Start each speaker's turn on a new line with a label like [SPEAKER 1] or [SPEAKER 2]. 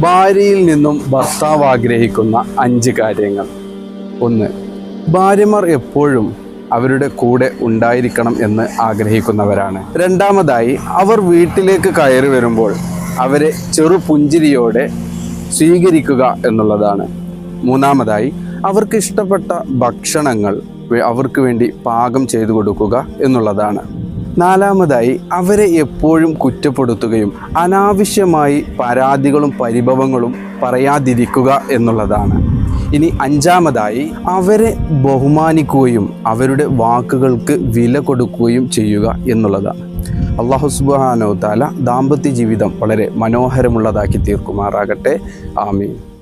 [SPEAKER 1] ഭാര്യയിൽ നിന്നും ഭർത്താവ് ആഗ്രഹിക്കുന്ന അഞ്ച് കാര്യങ്ങൾ. ഒന്ന് ഭാര്യമാർ എപ്പോഴും അവരുടെ കൂടെ ഉണ്ടായിരിക്കണം എന്ന് ആഗ്രഹിക്കുന്നവരാണ്. രണ്ടാമതായി അവർ വീട്ടിലേക്ക് കയറി വരുമ്പോൾ അവരെ ചെറു പുഞ്ചിരിയോടെ സ്വീകരിക്കുക എന്നുള്ളതാണ്. മൂന്നാമതായി അവർക്ക് ഇഷ്ടപ്പെട്ട ഭക്ഷണങ്ങൾ അവർക്ക് വേണ്ടി പാകം ചെയ്തു കൊടുക്കുക എന്നുള്ളതാണ്. നാലാമതായി അവരെ എപ്പോഴും കുറ്റപ്പെടുത്തുകയും അനാവശ്യമായി പരാതികളും പരിഭവങ്ങളും പറയാതിരിക്കുക എന്നുള്ളതാണ്. ഇനി അഞ്ചാമതായി അവരെ ബഹുമാനിക്കുകയും അവരുടെ വാക്കുകൾക്ക് വില കൊടുക്കുകയും ചെയ്യുക എന്നുള്ളതാണ്. അള്ളാഹു സുബാനോ താല ദാമ്പത്യ ജീവിതം വളരെ മനോഹരമുള്ളതാക്കി തീർക്കുമാറാകട്ടെ. ആമീൻ.